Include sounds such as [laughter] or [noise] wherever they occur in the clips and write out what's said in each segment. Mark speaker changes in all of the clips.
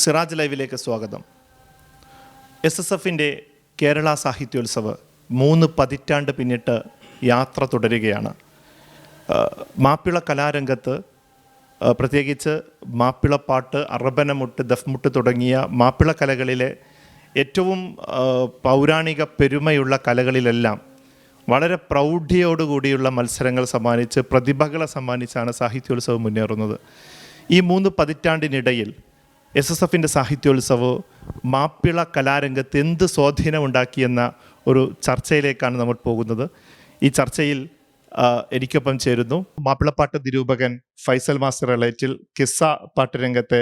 Speaker 1: സിറാജ് ലൈവിലേക്ക് സ്വാഗതം. S S എഫിന്റെ കേരള സാഹിത്യോത്സവ് മൂന്ന് പതിറ്റാണ്ട് പിന്നിട്ട് യാത്ര തുടരുകയാണ്. മാപ്പിള കലാരംഗത്ത് പ്രത്യേകിച്ച് മാപ്പിളപ്പാട്ട് അറബനമുട്ട് ദഫ്മുട്ട് തുടങ്ങിയ മാപ്പിള കലകളിലെ ഏറ്റവും പൗരാണിക പെരുമയുള്ള കലകളിലെല്ലാം വളരെ പ്രൗഢിയോടുകൂടിയുള്ള മത്സരങ്ങൾ സമ്മാനിച്ച് പ്രതിഭകളെ സമ്മാനിച്ചാണ് സാഹിത്യോത്സവം മുന്നേറുന്നത്. ഈ മൂന്ന് പതിറ്റാണ്ടിനിടയിൽ എസ് എസ് എഫിന്റെ സാഹിത്യോത്സവ് മാപ്പിള കലാരംഗത്ത് എന്ത് സ്വാധീനമുണ്ടാക്കിയെന്ന ഒരു ചർച്ചയിലേക്കാണ് നമ്മൾ പോകുന്നത്. ഈ ചർച്ചയിൽ എനിക്കൊപ്പം ചേരുന്നു. മാപ്പിളപ്പാട്ട് നിരൂപകൻ ഫൈസൽ മാസ്റ്റർ എളേറ്റിൽ കിസ്സ പാട്ടുരംഗത്തെ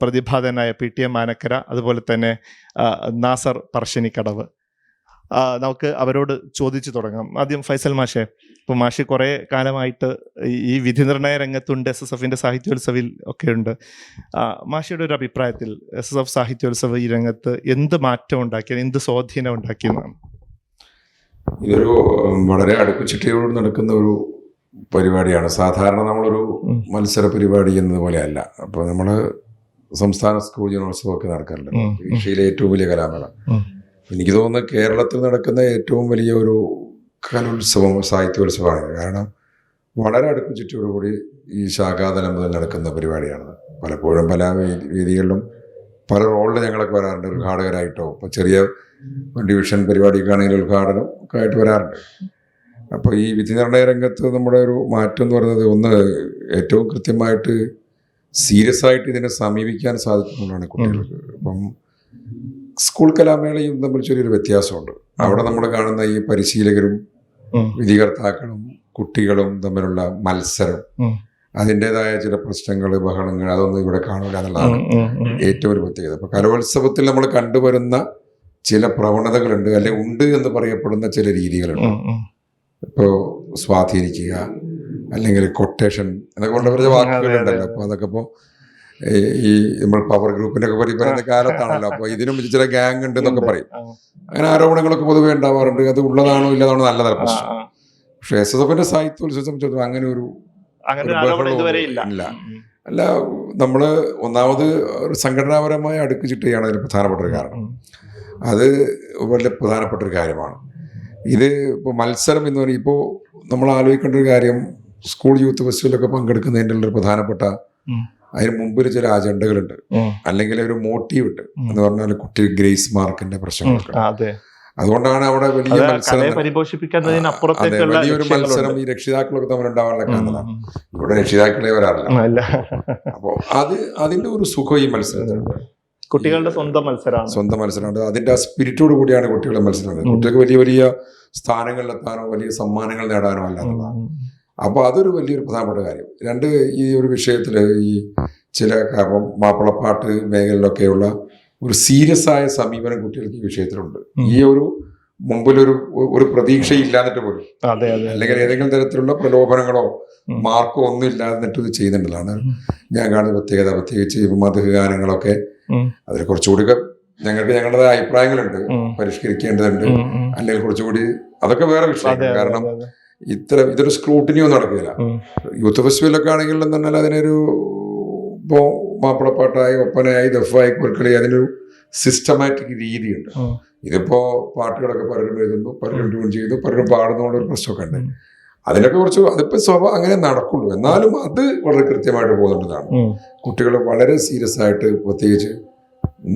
Speaker 1: പ്രതിഭാതനായ പി ടി എം മാനക്കര അതുപോലെ തന്നെ നാസർ പറശ്ശിനിക്കടവ്. നമുക്ക് അവരോട് ചോദിച്ചു തുടങ്ങാം. ആദ്യം ഫൈസൽ മാഷെ ഇപ്പോൾ മാഷി കുറേ കാലമായിട്ട് ഈ- വിധി നിർണയ രംഗത്തുണ്ട് എസ് എസ് എഫിന്റെ സാഹിത്യോത്സവിൽ ഒക്കെ ഉണ്ട് ആ, മാഷിയുടെ ഒരു അഭിപ്രായത്തിൽ എസ് എസ് എഫ് സാഹിത്യോത്സവ ഈ രംഗത്ത് എന്ത് മാറ്റം ഉണ്ടാക്കിയത് എന്ത് സ്വാധീനം ഉണ്ടാക്കിയെന്നാണ്
Speaker 2: ഇതൊരു വളരെ അടുക്കുചിട്ടയോട് നടക്കുന്ന ഒരു പരിപാടിയാണ്. സാധാരണ നമ്മളൊരു. മത്സര പരിപാടി എന്നതുപോലെ അല്ല. അപ്പോൾ നമ്മൾ സംസ്ഥാന സ്കൂൾ ജനോത്സവമൊക്കെ നടക്കാറുണ്ട്.
Speaker 1: ഉം, ഉം.
Speaker 2: ഏഷ്യയിലെ ഏറ്റവും വലിയ കലാമേള. എനിക്ക് തോന്നുന്നു കേരളത്തിൽ നടക്കുന്ന ഏറ്റവും വലിയ ഒരു കലോത്സവം സാഹിത്യോത്സവമാണ്. കാരണം വളരെ അടുക്കുചിട്ടയോടുകൂടി ഈ ശാഖാതലം മുതൽ നടക്കുന്ന പരിപാടിയാണ് പലപ്പോഴും പല വേദി- വേദികളിലും പല റോളിൽ ഞങ്ങളൊക്കെ വരാറുണ്ട്. ഉദ്ഘാടകരായിട്ടോ ഇപ്പോൾ ചെറിയ ഡിവിഷൻ പരിപാടിക്കാണെങ്കിൽ ഉദ്ഘാടനം ഒക്കെ ആയിട്ട് വരാറുണ്ട്. അപ്പോൾ ഈ വിധി നിർണയ രംഗത്ത് നമ്മുടെ ഒരു മാറ്റം എന്ന് പറയുന്നത് ഒന്ന് ഏറ്റവും കൃത്യമായിട്ട് സീരിയസ് ആയിട്ട് ഇതിനെ സമീപിക്കാൻ സാധിക്കുന്നതാണ് കുട്ടികൾക്ക്. അപ്പം സ്കൂൾ കലാമേളയും തമ്മിൽ ചെറിയൊരു വ്യത്യാസമുണ്ട്. അവിടെ നമ്മൾ കാണുന്ന ഈ പരിശീലകരും. വിധികർത്താക്കളും കുട്ടികളും തമ്മിലുള്ള മത്സരം അതിന്റെതായ ചില പ്രശ്നങ്ങൾ ബഹളങ്ങൾ അതൊന്നും ഇവിടെ കാണില്ല എന്നുള്ളതാണ്. ഏറ്റവും ഒരു പ്രത്യേകത. അപ്പോൾ കലോത്സവത്തിൽ നമ്മൾ കണ്ടുവരുന്ന ചില പ്രവണതകളുണ്ട് അല്ലെ ഉണ്ട് എന്ന് പറയപ്പെടുന്ന ചില രീതികളുണ്ട്. ഇപ്പോൾ സ്വാധീനിക്കുക അല്ലെങ്കിൽ കൊട്ടേഷൻ എന്നൊക്കെ പറഞ്ഞ വാക്കുകളുണ്ടല്ലോ. അപ്പോൾ അതൊക്കെ ഇപ്പോൾ ഈ നമ്മൾ പവർ ഗ്രൂപ്പിന്റെ ഒക്കെ പറ്റി പറയുന്ന കാലത്താണല്ലോ. അപ്പൊ ഇതിനും ചില ഗ്യാങ് ഉണ്ട് എന്നൊക്കെ പറയും. അങ്ങനെ ആരോപണങ്ങളൊക്കെ പൊതുവെ ഉണ്ടാവാറുണ്ട്. അത് ഉള്ളതാണോ ഇല്ലതാണോ
Speaker 1: നല്ല
Speaker 2: പ്രശ്നം. പക്ഷെ എസ് എസ് എഫിന്റെ സാഹിത്യോത്സവം സംബന്ധിച്ചിടത്തോളം അങ്ങനെ ഒരു
Speaker 1: ഇല്ല.
Speaker 2: അല്ല നമ്മൾ ഒന്നാമത് ഒരു സംഘടനാപരമായ അടുക്ക് ചിട്ടയാണ് അതിന് പ്രധാനപ്പെട്ട ഒരു കാരണം. അത് വളരെ പ്രധാനപ്പെട്ട ഒരു കാര്യമാണ്. ഇത് ഇപ്പോൾ മത്സരം എന്ന് പറയുമ്പോൾ ഇപ്പോൾ നമ്മൾ ആലോചിക്കേണ്ട ഒരു കാര്യം സ്കൂൾ യൂത്ത് ഫെസ്റ്റിവലൊക്കെ പങ്കെടുക്കുന്നതിന്റെ ഒരു പ്രധാനപ്പെട്ട. അതിന് മുമ്പിൽ ചില അജണ്ടകളുണ്ട്. അല്ലെങ്കിൽ ഒരു മോട്ടീവ് ഉണ്ട്. എന്ന് പറഞ്ഞാൽ കുട്ടി ഗ്രേസ് മാർക്കിന്റെ
Speaker 1: പ്രശ്നങ്ങൾ
Speaker 2: പ്രശ്നങ്ങളൊക്കെ അതുകൊണ്ടാണ് അവിടെ വലിയ മത്സരം വലിയൊരു മത്സരം ഈ രക്ഷിതാക്കളൊക്കെ തമ്മിൽ ഉണ്ടാവാനുള്ള
Speaker 1: കാരണം.
Speaker 2: ഇവിടെ രക്ഷിതാക്കളെ വരാറില്ല. അപ്പോൾ അത് അതിന്റെ ഒരു സുഖം ഈ മത്സരത്തിൽ.
Speaker 1: കുട്ടികളുടെ സ്വന്തം മത്സരമാണ്.
Speaker 2: സ്വന്തം മത്സരമുണ്ട് അതിന്റെ ആ സ്പിരിറ്റോട് കൂടിയാണ് കുട്ടികളുടെ മത്സരം. കുട്ടികൾക്ക് വലിയ വലിയ സ്ഥാനങ്ങളിലെത്താനോ വലിയ സമ്മാനങ്ങൾ നേടാനോ അല്ല എന്നുള്ളതാണ്
Speaker 1: ഉം,
Speaker 2: അപ്പോൾ അതൊരു വലിയൊരു പ്രധാനപ്പെട്ട കാര്യം. രണ്ട് ഈ ഒരു വിഷയത്തിൽ ഈ ചില കാരണം മാപ്പിളപ്പാട്ട് മേഖലയിലൊക്കെയുള്ള ഒരു സീരിയസ് ആയ സമീപനം കുട്ടികൾക്ക് ഈ വിഷയത്തിലുണ്ട്. ഈ ഒരു മുമ്പിലൊരു ഒരു പ്രതീക്ഷ ഇല്ലാന്നിട്ട് പോലും അല്ലെങ്കിൽ ഏതെങ്കിലും തരത്തിലുള്ള പ്രലോഭനങ്ങളോ മാർക്കോ ഒന്നും ഇല്ലാന്നിട്ട് ഇത് ചെയ്യുന്നുണ്ടതാണ് ഞാൻ കാണുന്ന പ്രത്യേകത പ്രത്യേകിച്ച് മധു ഗാനങ്ങളൊക്കെ
Speaker 1: അതിനെ
Speaker 2: അതിൽ കുറച്ചുകൂടി ഞങ്ങൾക്ക് ഞങ്ങളുടെ അഭിപ്രായങ്ങളുണ്ട്. പരിഷ്കരിക്കേണ്ടതുണ്ട്. അല്ലെങ്കിൽ കുറച്ചുകൂടി അതൊക്കെ വേറെ
Speaker 1: വിഷയമാണ്
Speaker 2: വിഷയം കാരണം ഇത്തരം ഇതൊരു സ്ക്രൂട്ടിനിയോ നടക്കില്ല. യൂത്ത് ഫെസ്റ്റിവലൊക്കെ ആണെങ്കിൽ എന്ന് പറഞ്ഞാൽ അതിനൊരു ഇപ്പോൾ മാപ്പിളപ്പാട്ടായി ഒപ്പനയായി ദഫായി കുരുക്കളി അതിനൊരു സിസ്റ്റമാറ്റിക് രീതിയുണ്ട്. ഇതിപ്പോ പാട്ടുകളൊക്കെ പലരും എഴുതുന്നു പലരും ട്യൂൺ ചെയ്തു പലരും പാടുന്നുള്ളൊരു പ്രശ്നമൊക്കെ ഉണ്ട്. അതിനൊക്കെ കുറച്ച് അതിപ്പോ സ്വഭ അങ്ങനെ നടക്കുള്ളൂ. എന്നാലും അത് വളരെ കൃത്യമായിട്ട് പോകുന്നുള്ളതാണ് കുട്ടികൾ വളരെ സീരിയസ് ആയിട്ട് പ്രത്യേകിച്ച്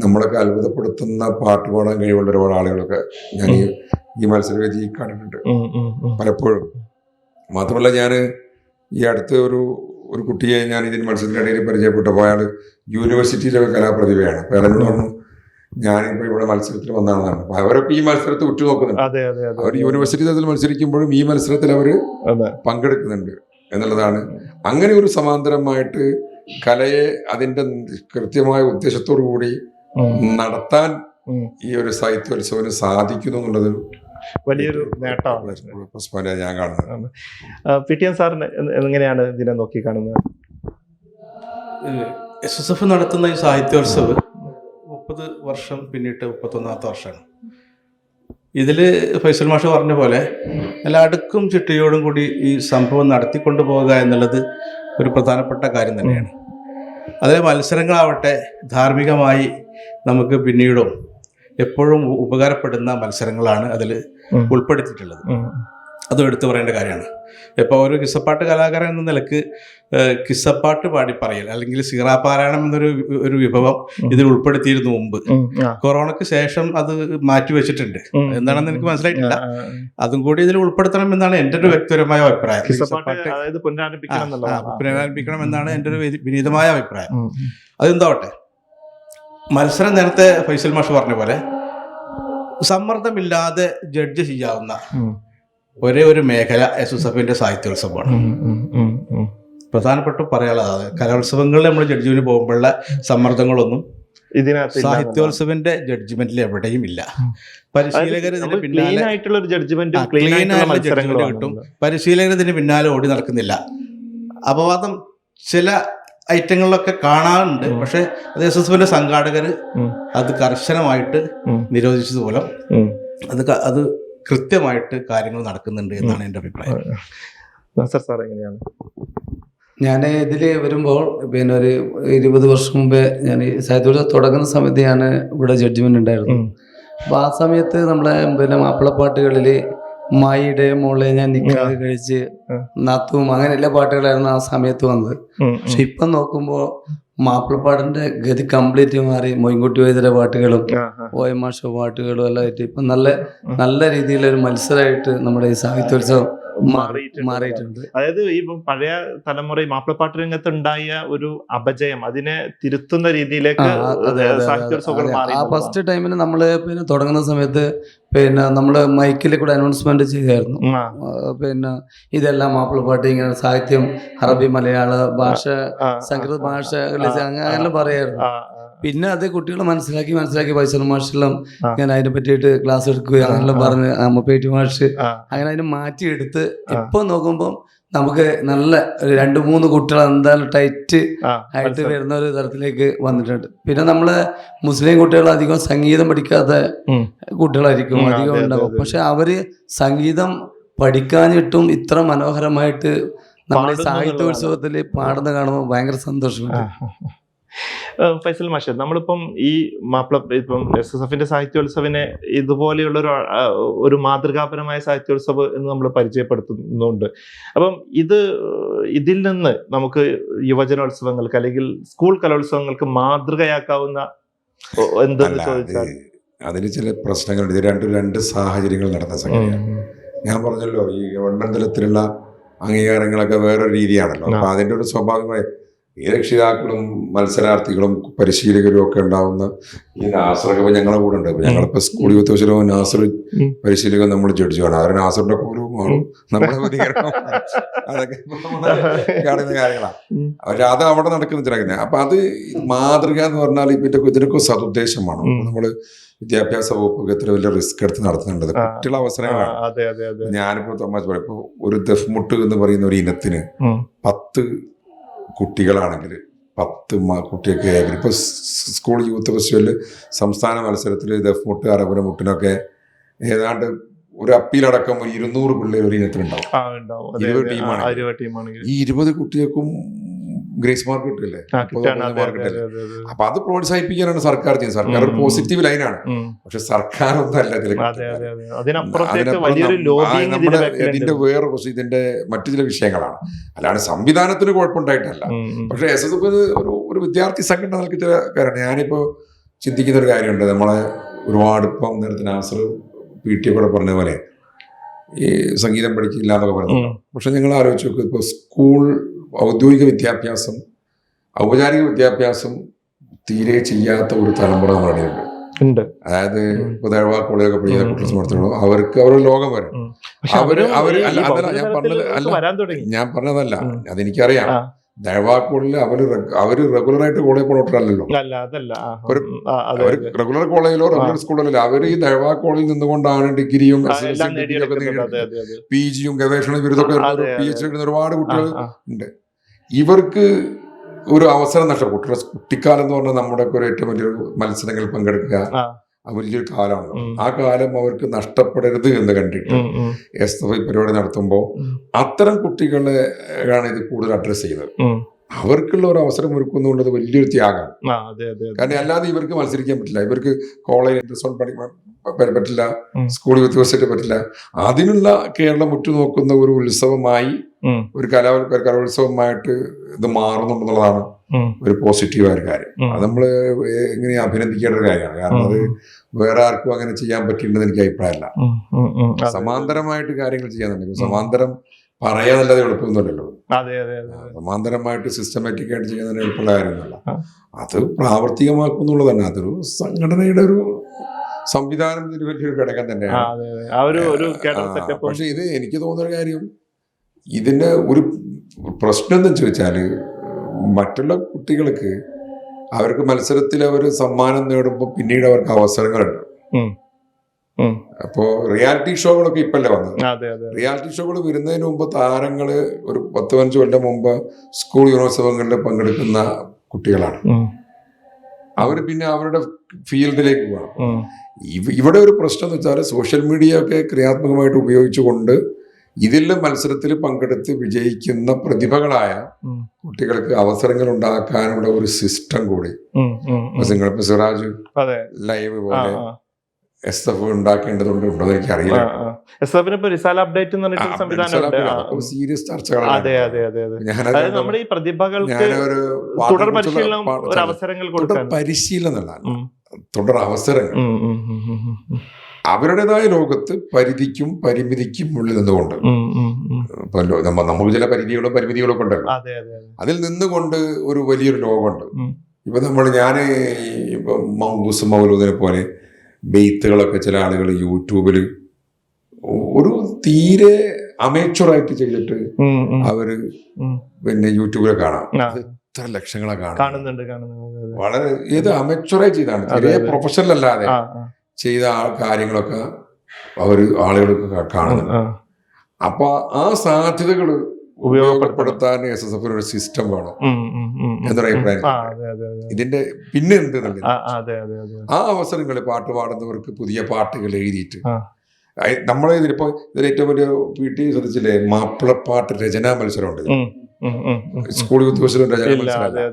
Speaker 2: നമ്മളൊക്കെ അത്ഭുതപ്പെടുത്തുന്ന പാട്ട് പാടാൻ കഴിവുള്ള ഒരുപാട് ആളുകളൊക്കെ ഞാൻ ഈ ഈ മത്സരം
Speaker 1: ഉം.
Speaker 2: പലപ്പോഴും. മാത്രമല്ല ഞാൻ ഈ അടുത്ത ഒരു ഒരു കുട്ടിയെ ഞാൻ ഇതിന് മത്സരത്തിനിടയിൽ പരിചയപ്പെട്ടപ്പോൾ അയാൾ യൂണിവേഴ്സിറ്റിയിലൊക്കെ കലാപ്രതിഭയാണ്. അപ്പോൾ അയാൾ പറഞ്ഞു ഞാനിപ്പോൾ ഇവിടെ മത്സരത്തിൽ വന്നതാണ് അപ്പോൾ അവരൊക്കെ ഈ മത്സരത്തെ ഉറ്റുനോക്കുന്നുണ്ട്. അവർ യൂണിവേഴ്സിറ്റി തലത്തിൽ മത്സരിക്കുമ്പോഴും ഈ മത്സരത്തിൽ അവർ പങ്കെടുക്കുന്നുണ്ട് എന്നുള്ളതാണ്. അങ്ങനെ ഒരു സമാന്തരമായിട്ട് കലയെ അതിന്റെ കൃത്യമായ ഉദ്ദേശത്തോടു കൂടി നടത്താൻ ഈ ഒരു സാഹിത്യോത്സവത്തിന് സാധിക്കുന്നു എന്നുള്ളത്
Speaker 1: വലിയൊരു നേട്ടമാണ്.
Speaker 2: ഞാൻ കാണുന്നത്.
Speaker 1: പി ടി എം സാറിന് എങ്ങനെയാണ് ഇതിനെ നോക്കി കാണുന്നത്?
Speaker 3: എസ് എസ് എഫ് നടത്തുന്ന ഈ സാഹിത്യോത്സവ് മുപ്പത് വർഷം പിന്നിട്ട് മുപ്പത്തൊന്നാമത്തെ വർഷമാണ്. ഇതിൽ ഫൈസൽ മാഷ പറഞ്ഞ പോലെ എല്ലാ അടുക്കും ചിട്ടയോടും കൂടി ഈ സംഭവം നടത്തിക്കൊണ്ടു പോവുക എന്നുള്ളത് ഒരു പ്രധാനപ്പെട്ട കാര്യം തന്നെയാണ്. അതിലെ മത്സരങ്ങളാവട്ടെ ധാർമ്മികമായി നമുക്ക് പിന്നീടും എപ്പോഴും ഉപകാരപ്പെടുന്ന മത്സരങ്ങളാണ് അതിൽ. ഉൾപ്പെടുത്തിയിട്ടുള്ളത്. അതും എടുത്തു പറയേണ്ട കാര്യമാണ്. ഇപ്പോൾ ഒരു കിസ്സപ്പാട്ട് കലാകാരൻ എന്ന നിലയ്ക്ക് കിസപ്പാട്ട് കിസ്സപ്പാട്ട് പാടി പറയൽ അല്ലെങ്കിൽ സീറാപാരായണം എന്നൊരു ഒരു വിഭവം ഇതിൽ ഉൾപ്പെടുത്തിയിരുന്നു മുമ്പ്.
Speaker 1: കൊറോണക്ക്
Speaker 3: കൊറോണയ്ക്ക് ശേഷം അത് മാറ്റി
Speaker 1: വെച്ചിട്ടുണ്ട്.
Speaker 3: എന്താണെന്ന് എനിക്ക് മനസ്സിലായിട്ടില്ല. അതും കൂടി ഇതിൽ ഉൾപ്പെടുത്തണം എന്നാണ് എന്റെ ഒരു വ്യക്തിപരമായ അഭിപ്രായം.
Speaker 1: കിസ്സപ്പാട്ട് പുനരാരംഭിക്കണം
Speaker 3: എന്നാണ് എന്റെ ഒരു വിനീതമായ അഭിപ്രായം. അതെന്താവട്ടെ? മത്സരം നേരത്തെ ഫൈസൽ മാഷ് പറഞ്ഞ പോലെ സമ്മർദ്ദമില്ലാതെ ജഡ്ജ് ചെയ്യാവുന്ന ഒരേ ഒരു മേഖല എസ് എസ് എഫിന്റെ സാഹിത്യോത്സവമാണ്. പ്രധാനപ്പെട്ട പറയാനുള്ളത് കലോത്സവങ്ങളിൽ നമ്മൾ ജഡ്ജിന് പോകുമ്പോഴുള്ള സമ്മർദ്ദങ്ങളൊന്നും
Speaker 1: ഇതിനകത്ത്
Speaker 3: സാഹിത്യോത്സവന്റെ ജഡ്ജ്മെന്റിൽ എവിടെയും ഇല്ല. പരിശീലകർ
Speaker 1: ഇതിന്റെ
Speaker 3: പിന്നാലെ
Speaker 1: ക്ലീൻ ആയിട്ടുള്ള ഒരു ജഡ്ജ്മെന്റും ക്ലീൻ ആയിട്ടുള്ള
Speaker 3: ആയിട്ടുള്ള കിട്ടും. പരിശീലകർ ഇതിന് പിന്നാലെ ഓടി നടക്കുന്നില്ല. അപവാദം ചില ഐറ്റങ്ങളിലൊക്കെ കാണാറുണ്ട്. പക്ഷെ അത് എസ് എസ് എഫിന്റെ സംഘാടകർ അത് കർശനമായിട്ട്
Speaker 1: നിരോധിച്ചത്
Speaker 3: നിരോധിച്ചതുപോലെ അത് അത് കൃത്യമായിട്ട് കാര്യങ്ങൾ നടക്കുന്നുണ്ട് എന്നാണ് എന്റെ അഭിപ്രായം.
Speaker 1: നസർ സാർ എങ്ങനെയാണ്?
Speaker 4: ഞാൻ ഇതിൽ വരുമ്പോൾ പിന്നെ ഒരു ഇരുപത് വർഷം മുമ്പേ ഞാൻ സാഹിത്യ തുടങ്ങുന്ന സമയത്ത് ഞാൻ ഇവിടെ ജഡ്ജ്മെന്റ് ഉണ്ടായിരുന്നു.
Speaker 1: അപ്പൊ
Speaker 4: അപ്പോൾ ആ സമയത്ത് നമ്മളെ പിന്നെ മാപ്പിളപ്പാട്ടുകളിൽ മായിയുടെ മോളെ ഞാൻ നിൽക്കാതെ കഴിച്ച് നത്തും അങ്ങനെ എല്ലാ പാട്ടുകളായിരുന്നു ആ സമയത്ത് വന്നത്. പക്ഷെ ഇപ്പം നോക്കുമ്പോൾ മാപ്പിളപ്പാടിന്റെ ഗതി കംപ്ലീറ്റ് മാറി മൊയ്ൻകുട്ടി വൈദ്യരുടെ പാട്ടുകളും. ഒ എം മാഷോ പാട്ടുകളും എല്ലാം ആയിട്ട് ഇപ്പം നല്ല നല്ല രീതിയിലൊരു മത്സരമായിട്ട് നമ്മുടെ ഈ സാഹിത്യോത്സവം
Speaker 1: മാറിയിട്ടുണ്ട്. അതായത് ഈ പഴയ തലമുറ ഈ മാപ്പിളപ്പാട്ട് രംഗത്ത് ഉണ്ടായ ഒരു അപജയം അതിനെ തിരുത്തുന്ന രീതിയിലേക്ക്
Speaker 4: ആ, ഫസ്റ്റ് ടൈമിൽ നമ്മൾ പിന്നെ തുടങ്ങുന്ന സമയത്ത് പിന്നെ നമ്മൾ മൈക്കിൽ കൂടെ അനൗൺസ്മെന്റ് ചെയ്തായിരുന്നു. പിന്നെ ഇതെല്ലാം മാപ്പിളപ്പാട്ട് ഇങ്ങനെ സാഹിത്യം അറബി മലയാള ഭാഷ സംസ്കൃത ഭാഷ അങ്ങനെ പറയായിരുന്നു. പിന്നെ അത് കുട്ടികൾ മനസ്സിലാക്കി മനസ്സിലാക്കി പൈസ മാഷെല്ലാം. ഞാൻ അതിനെ പറ്റിയിട്ട് ക്ലാസ് എടുക്കുക അങ്ങനെല്ലാം. പറഞ്ഞ് അമ്മപ്പേറ്റി മാഷ് അങ്ങനെ അതിനെ മാറ്റി
Speaker 1: എടുത്ത്
Speaker 4: ഇപ്പൊ നോക്കുമ്പോൾ നമുക്ക് നല്ല രണ്ട് മൂന്ന് കുട്ടികൾ എന്തായാലും ടൈറ്റ് ആയിട്ട് വരുന്ന ഒരു തരത്തിലേക്ക് വന്നിട്ടുണ്ട്. പിന്നെ നമ്മൾ മുസ്ലിം കുട്ടികൾ അധികം സംഗീതം പഠിക്കാത്ത. കുട്ടികളായിരിക്കും അധികം ഉണ്ടാവും. പക്ഷെ അവർ സംഗീതം പഠിക്കാനിട്ടും ഇത്ര മനോഹരമായിട്ട് നമ്മുടെ സാഹിത്യോത്സവത്തിൽ പാടുന്ന കാണുമ്പോൾ ഭയങ്കര സന്തോഷമുണ്ട്.
Speaker 1: ഫൈസൽ മാഷ് നമ്മളിപ്പം ഈ മാപ്പിള ഇപ്പം എസ് എസ് എഫിന്റെ സാഹിത്യോത്സവിനെ ഇതുപോലെയുള്ള ഒരു ഒരു മാതൃകാപരമായ സാഹിത്യോത്സവ് എന്ന് നമ്മൾ പരിചയപ്പെടുത്തുന്നുണ്ട്. അപ്പം ഇത് ഇതിൽ നിന്ന് നമുക്ക് യുവജനോത്സവങ്ങൾക്ക് അല്ലെങ്കിൽ സ്കൂൾ കലോത്സവങ്ങൾക്ക് മാതൃകയാക്കാവുന്ന എന്താണെന്ന് എന്തെന്ന് ചോദിച്ചാൽ?
Speaker 2: അതിന് ചില പ്രശ്നങ്ങളുണ്ട്. ഇത് രണ്ട് രണ്ട് സാഹചര്യങ്ങൾ നടന്ന സംഗതിയാണ്. ഞാൻ പറഞ്ഞല്ലോ ഈ ഗവൺമെന്റ് തലത്തിലുള്ള അംഗീകാരങ്ങളൊക്കെ വേറൊരു രീതിയാണല്ലോ. അപ്പൊ അതിന്റെ ഒരു സ്വാഭാവികമായ ഈ രക്ഷിതാക്കളും മത്സരാർത്ഥികളും പരിശീലകരും ഒക്കെ ഉണ്ടാവുന്ന ഈ നാസറൊക്കെ ഇപ്പൊ ഞങ്ങളെ കൂടെ ഉണ്ട്. ഇപ്പൊ ഞങ്ങളിപ്പോ സ്കൂൾ യൂത്ത് വെച്ചിട്ട് നാസർ പരിശീലകൻ നമ്മൾ ജഡ്ജാണ് അവർ നാസറിന്റെ കോലവും മാറും. നമ്മുടെ പ്രതികരണം അതൊക്കെ കാണുന്ന കാര്യങ്ങളാണ്. പക്ഷെ അത് അവിടെ നടക്കുന്ന ചില അപ്പൊ അത് മാതൃക എന്ന് പറഞ്ഞാൽ ഇതിന്റെ ഇതിനൊക്കെ സതുദ്ദേശമാണ്. നമ്മൾ വിദ്യാഭ്യാസ വകുപ്പൊക്കെ ഇത്ര വലിയ റിസ്ക് എടുത്ത് നടത്തുന്നുണ്ട്.
Speaker 1: കുട്ടികളുടെ
Speaker 2: കുട്ടികളെ അവസരങ്ങളാണ് ഞാനിപ്പോ തമാശ പറയാം. ഇപ്പൊ ഒരു ദഫ്മുട്ട് എന്ന് പറയുന്ന ഒരു ഇനത്തിന്. പത്ത് കുട്ടികളാണെങ്കിൽ പത്ത് കുട്ടിയൊക്കെ ആയിരിക്കും ഇപ്പോൾ സ്കൂൾ യൂത്ത് ഫെസ്റ്റിവലിൽ സംസ്ഥാന മത്സരത്തിൽ ദഫ്മുട്ട് അരപുര മുട്ടിനൊക്കെ ഏതാണ്ട് ഒരു അപ്പീലടക്കം ഒരു ഇരുന്നൂറ് പിള്ളേർ ഒരു ഇനത്തിലുണ്ടാവും. ഇരുപത് ടീമാണ്. ഈ ഇരുപത് കുട്ടികൾക്കും ഗ്രേസ് മാർക്ക് കിട്ടില്ലേ
Speaker 1: ആ,
Speaker 2: മുപ്പത്
Speaker 1: കിട്ടാണ്
Speaker 2: മുപ്പത്
Speaker 1: അതെ
Speaker 2: മാർക്ക്
Speaker 1: അതെ
Speaker 2: കിട്ടില്ലേ
Speaker 1: അതെ അതെ
Speaker 2: അപ്പൊ അത് പ്രോത്സാഹിപ്പിക്കാനാണ് സർക്കാർ ചെയ്യുന്നത്. സർക്കാർ ഒരു പോസിറ്റീവ് ലൈനാണ്. പക്ഷെ സർക്കാർ ഒന്നല്ല ഇതിന്റെ വേറെ കുറച്ച് ഇതിന്റെ മറ്റു ചില വിഷയങ്ങളാണ്. അല്ലാണ്ട് സംവിധാനത്തിന് കുഴപ്പമുണ്ടായിട്ടല്ല. പക്ഷെ എസ് എസ് എഫ് ഒരു ഒരു വിദ്യാർത്ഥി സംഘടന നൽകി ചില കാര്യമാണ്. ഞാനിപ്പോ ചിന്തിക്കുന്ന ഒരു കാര്യമുണ്ട്. നമ്മളെ ഒരുപാട് ഇപ്പം നേരത്തെ നാസർ പി ടി കൂടെ പറഞ്ഞ പോലെ ഈ സംഗീതം പഠിക്കില്ല എന്നൊക്കെ പറഞ്ഞു പക്ഷെ ഞങ്ങൾ ആലോചിച്ചു നോക്കുക ഇപ്പോൾ സ്കൂൾ ഔദ്യോഗിക വിദ്യാഭ്യാസം ഔപചാരിക വിദ്യാഭ്യാസം തീരെ ചെയ്യാത്ത ഒരു തലമുറ നമ്മുടെ
Speaker 1: ഉണ്ട്.
Speaker 2: അതായത്. ഇപ്പോൾ കോളേജൊക്കെ പഠിക്കുന്ന കുട്ടികൾ സംബന്ധിച്ചിടത്തോളം അവർക്ക് അവരുടെ ലോകം വരും. അവര്-
Speaker 1: അവർ
Speaker 2: അല്ല, അതല്ല, ഞാൻ പറഞ്ഞത് അല്ല. ഞാൻ പറഞ്ഞതല്ല. അതെനിക്കറിയാം. ദഴവാക്കോളിൽ അവർ അവർ റെഗുലറായിട്ട് കോളേജ് പോണോട്ടല്ലോ ഒരു-. റെഗുലർ കോളേജിലോ റെഗുലർ സ്കൂളിലോ അവർ ഈ ദഴവാക്കോളിൽ കോളേജിൽ നിന്നുകൊണ്ടാണ് ഡിഗ്രിയും പി ജിയും ഗവേഷണ ബിരുദമൊക്കെ പി. എച്ച് ഡി ഒരുപാട് കുട്ടികൾ
Speaker 1: ആ.
Speaker 2: ഇവർക്ക് ഒരു അവസരം നഷ്ടപ്പെട്ടു. കുട്ടിക്കാലം എന്ന് പറഞ്ഞാൽ നമ്മുടെ ഒരു ഏറ്റവും വലിയൊരു മത്സരങ്ങളിൽ പങ്കെടുക്കുക വലിയൊരു കാലമാണ്. ആ കാലം അവർക്ക് നഷ്ടപ്പെടരുത് എന്ന് കണ്ടിട്ട് എസ് എഫ് ഐ പരിപാടി നടത്തുമ്പോൾ. അത്തരം കുട്ടികളെ ആണ് ഇത് കൂടുതൽ അഡ്രസ്സ് ചെയ്യുന്നത്. അവർക്കുള്ള ഒരു അവസരം ഒരുക്കുന്നുള്ളത് വലിയൊരു
Speaker 1: ത്യാഗം.
Speaker 2: കാരണം അല്ലാതെ ഇവർക്ക് മത്സരിക്കാൻ പറ്റില്ല. ഇവർക്ക് കോളേജ് റിസോർട്ട് പഠിക്കാൻ പറ്റില്ല. സ്കൂൾ യൂണിവേഴ്സിറ്റി പറ്റില്ല. അതിനുള്ള കേരളം ഉറ്റുനോക്കുന്ന ഒരു ഉത്സവമായി ഒരു കലാ ഒരു കലോത്സവമായിട്ട് ഇത് മാറുന്നുണ്ടെന്നുള്ളതാണ്
Speaker 1: എന്നുള്ളതാണ്
Speaker 2: ഒരു പോസിറ്റീവായ കാര്യം. അത് നമ്മൾ എങ്ങനെ അഭിനന്ദിക്കേണ്ട ഒരു കാര്യമാണ്. കാരണം അത് വേറെ ആർക്കും അങ്ങനെ ചെയ്യാൻ പറ്റിയിട്ടുണ്ടെന്ന് എനിക്ക് അഭിപ്രായമല്ല. സമാന്തരമായിട്ട് കാര്യങ്ങൾ ചെയ്യാന്നുണ്ടെങ്കിൽ സമാന്തരം പറയാന്നല്ലാതെ എളുപ്പമൊന്നുമല്ലല്ലോ. സമാന്തരമായിട്ട് സിസ്റ്റമാറ്റിക് ആയിട്ട് ചെയ്യാൻ എളുപ്പമുള്ള കാര്യമൊന്നുമല്ല. അത് പ്രാവർത്തികമാക്കുന്നുള്ളത് തന്നെ. അതൊരു സംഘടനയുടെ ഒരു സംവിധാനം ഇതിന് വലിയൊരു ഘടകം തന്നെയാണ്. പക്ഷെ ഇത് എനിക്ക് തോന്നുന്ന ഒരു കാര്യം ഇതിന്റെ ഒരു പ്രശ്നം എന്ന് ചോദിച്ചാൽ മറ്റുള്ള കുട്ടികൾക്ക് അവർക്ക് മത്സരത്തിൽ അവർ സമ്മാനം നേടുമ്പോൾ പിന്നീട് അവർക്ക് അവസരങ്ങളുണ്ട്. അപ്പോ റിയാലിറ്റി ഷോകളൊക്കെ ഇപ്പല്ലേ വന്നത്? റിയാലിറ്റി ഷോകൾ വരുന്നതിന് മുമ്പ് താരങ്ങൾ ഒരു പത്ത് പതിനഞ്ച് കൊല്ലം മുമ്പ് സ്കൂൾ യുവോത്സവങ്ങളിൽ പങ്കെടുക്കുന്ന കുട്ടികളാണ്.
Speaker 1: അവർ
Speaker 2: അവർ പിന്നെ അവരുടെ ഫീൽഡിലേക്ക് പോകണം. ഇവിടെ ഒരു പ്രശ്നം എന്ന് വെച്ചാൽ സോഷ്യൽ മീഡിയ ഒക്കെ ക്രിയാത്മകമായിട്ട് ഉപയോഗിച്ചുകൊണ്ട് ഇതിൽ മത്സരത്തിൽ പങ്കെടുത്ത് വിജയിക്കുന്ന പ്രതിഭകളായ കുട്ടികൾക്ക് അവസരങ്ങൾ ഉണ്ടാക്കാനുള്ള ഒരു സിസ്റ്റം കൂടി. നിങ്ങളിപ്പോ സിറാജ് ലൈവ് പോലെ എസ് എഫ് ഉണ്ടാക്കേണ്ടതുണ്ട് ഉണ്ടോ എനിക്ക് അറിയില്ല
Speaker 1: എസ് എഫിന് ഇപ്പൊ റിസാല അപ്ഡേറ്റ് എന്ന് പറഞ്ഞിട്ട് സംവിധാനം
Speaker 2: സീരിയസ് ചർച്ചകളാണ്.
Speaker 1: നമ്മുടെ ഈ പ്രതിഭകൾക്ക് തുടർ പരിശീലനം
Speaker 2: പരിശീലനം എന്നുള്ളതാണ് തുടർ അവസരങ്ങൾ. അവരുടേതായ ലോകത്ത് പരിധിക്കും പരിമിതിക്കും ഉള്ളിൽ നിന്നുകൊണ്ട്. നമ്മൾ നമുക്ക് ചില പരിധികളും പരിമിതികളും ഒക്കെ ഉണ്ടല്ലോ.
Speaker 1: അതെ അതെ അതെ.
Speaker 2: അതിൽ നിന്നുകൊണ്ട് ഒരു വലിയൊരു ലോകമുണ്ട്. ഇപ്പൊ നമ്മൾ ഞാൻ ഇപ്പൊ മൗസ് മൗലൂദിനെ പോലെ ബെയ്ത്തുകളൊക്കെ ചില ആളുകൾ യൂട്യൂബിൽ ഒരു തീരെ അമേച്ചുറായിട്ട് ചെയ്തിട്ട്
Speaker 1: അവർ
Speaker 2: പിന്നെ യൂട്യൂബിൽ കാണാം. എത്ര ലക്ഷങ്ങളെ
Speaker 1: കാണുന്നുണ്ട്.
Speaker 2: വളരെ ഇത് അമേച്ചുറായി ചെയ്താണ് ചെറിയ. പ്രൊഫഷണൽ അല്ലാതെ ചെയ്ത ആ കാര്യങ്ങളൊക്കെ അവർ ആളുകൾക്ക് കാണുന്നുണ്ട്. അപ്പൊ ആ സാധ്യതകൾ. ഉപയോഗപ്പെടുത്താൻ എസ് എസ് എഫിന് ഒരു സിസ്റ്റം വേണം. എന്നൊരു അഭിപ്രായം ഇതിന്റെ പിന്നെ എന്ത്
Speaker 1: ആ,
Speaker 2: അവസരങ്ങളിൽ പാട്ട് പാടുന്നവർക്ക് പുതിയ പാട്ടുകൾ എഴുതിയിട്ട്. നമ്മളെ ഇതിലിപ്പോ ഇതിൽ ഏറ്റവും വലിയ പി ടി ശ്രദ്ധിച്ചില്ലേ മാപ്പിളപ്പാട്ട് രചനാ മത്സരമുണ്ട്
Speaker 1: ഉം, ഉം, ഉം, ഉം.
Speaker 2: സ്കൂൾ
Speaker 1: അതെ.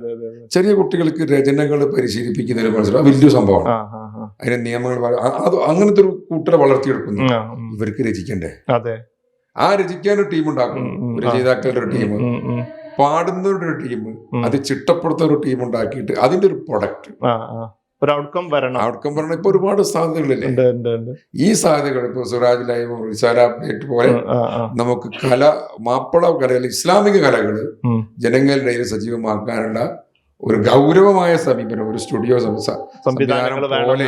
Speaker 2: ചെറിയ കുട്ടികൾക്ക് രചനകൾ പരിശീലിപ്പിക്കുന്നതിന് മനസ്സിലാവും വലിയ സംഭവമാണ്. അതിന്. നിയമങ്ങൾ അത് അങ്ങനത്തെ ഒരു കൂട്ടരെ വളർത്തിയെടുക്കുന്നു. ഇവർക്ക് രചിക്കണ്ടേ? ആ രചിക്കാൻ ഒരു ടീം ഉണ്ടാക്കും രചയിതാക്കളുടെ ഒരു ടീം. പാടുന്നവരുടെ ഒരു ടീം. അത് ചിട്ടപ്പെടുത്തുന്ന ഒരു ടീം ഉണ്ടാക്കിയിട്ട് അതിന്റെ ഒരു പ്രൊഡക്റ്റ്.
Speaker 1: ഒരു ഔട്ട്കം വരണം.
Speaker 2: ഔട്ട്കം വരണം. ഇപ്പൊ ഒരുപാട് സാധ്യതകളില്ലേ?
Speaker 1: ഉണ്ട് ഉണ്ട് ഉണ്ട്.
Speaker 2: ഈ സാധ്യതകൾ ഇപ്പൊ സുരാജ് ലൈവ് റിസാരാപ്ഡേറ്റ് പോലെ. നമുക്ക് കല മാപ്പിള കലകൾ ഇസ്ലാമിക കലകൾ. ജനങ്ങളുടെ സജീവമാക്കാനുള്ള ഒരു ഗൗരവമായ സമീപനം ഒരു സ്റ്റുഡിയോ സംവിധാനം പോലെ